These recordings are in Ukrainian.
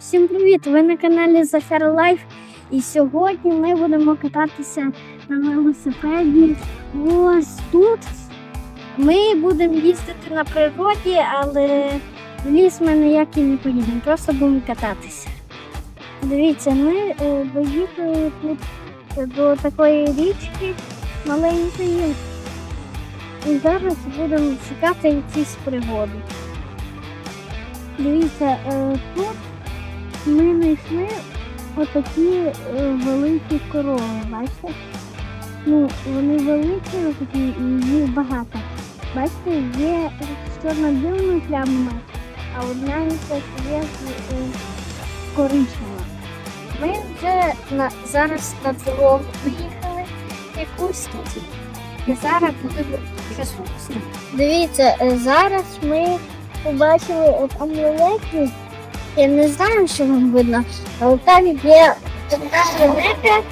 Всім привіт! Ви на каналі Захар Лайф. І сьогодні ми будемо кататися на велосипеді. Ось тут. Ми будемо їздити на природі, але в ліс ми ніякий не поїдемо, просто будемо кататися. Дивіться, ми е, доїхали тут до такої річки маленької. І зараз будемо шукати якісь пригоди. Дивіться, е, тут ми знайшли отакі е, великі корови, бачите? Ну, вони великі, отакі, і їх багато. Бачите, є з чорно-білими плямами, а одна є е, коричнева. Ми вже на, зараз на дорогу поїхали якусь тут. І зараз будемо. Дивіться, е, зараз ми побачили от великі. Я не знаю, що вам видно, але там є одна велика.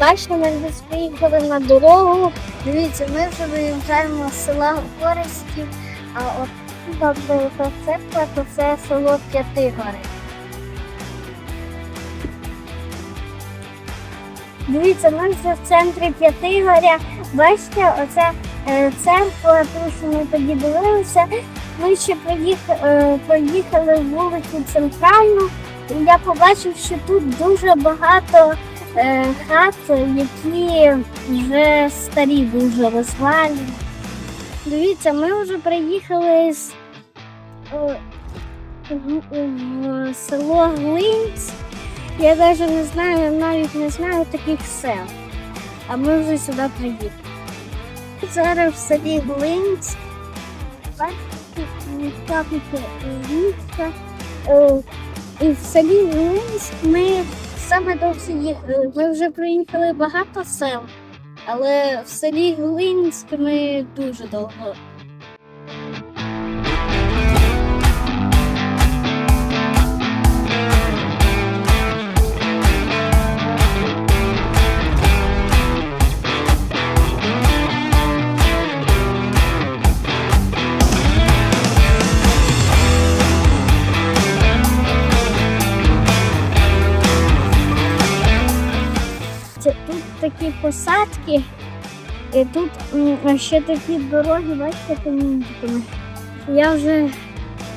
Бачите, ми вже приїхали на дорогу. Дивіться, ми вже виїжджаємо з села Горисків, а от тут де та церква, то це село П'ятигори. Дивіться, ми вже в центрі П'ятигоря. Бачите, оце е, церква, ту, що ми тоді дивилися. Ми ще проїхали, е, проїхали вулицю центральну, і я побачив, що тут дуже багато е, хат, які вже старі, дуже розвалені. Дивіться, ми вже приїхали з е, в, село Глинць. Я навіть не знаю, навіть не знаю таких сел. А ми вже сюди приїхали. Зараз в селі Глинць. Ставити ліска. І в селі Глинськ ми саме довше їхали. Ми вже проїхали багато сел, але в селі Глинськ ми дуже довго. Такі посадки, і тут ще такі дороги, бачите, камінчиками. Я вже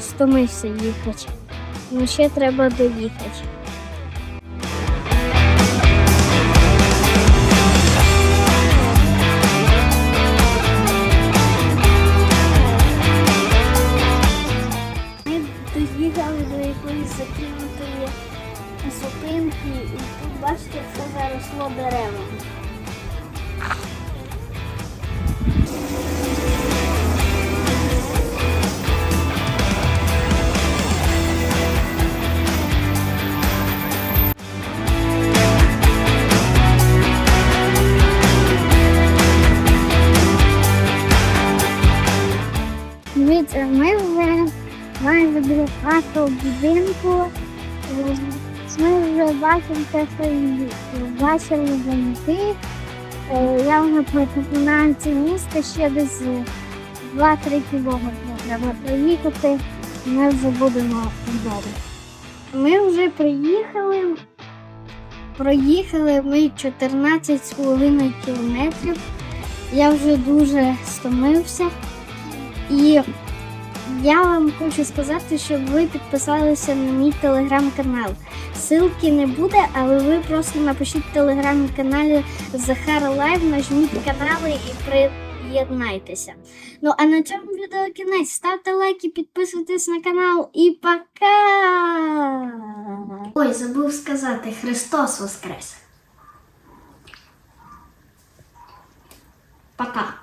стомився їхати. але ще треба доїхати. Зупинки, і тут, бачите, все заросло деревами. Дивіться, ми вже майже біля нашого будинку. Е, Ми вже бачимо те, що бачили замки. Я вже пропоную це місто ще десь 2-3 кілометри треба проїхати, і ми вже будемо вдома. Ми вже приїхали. Проїхали ми 14,5 кілометрів. Я вже дуже стомився. І я вам хочу сказати, щоб ви підписалися на мій телеграм-канал. Силки не буде, але ви просто напишіть телеграм-каналі Захара Лайв, нажміть канали і приєднайтеся. Ну а на цьому відео кінець. Ставте лайки, підписуйтесь на канал і пока! Ой, забув сказати, Христос Воскрес! Пока!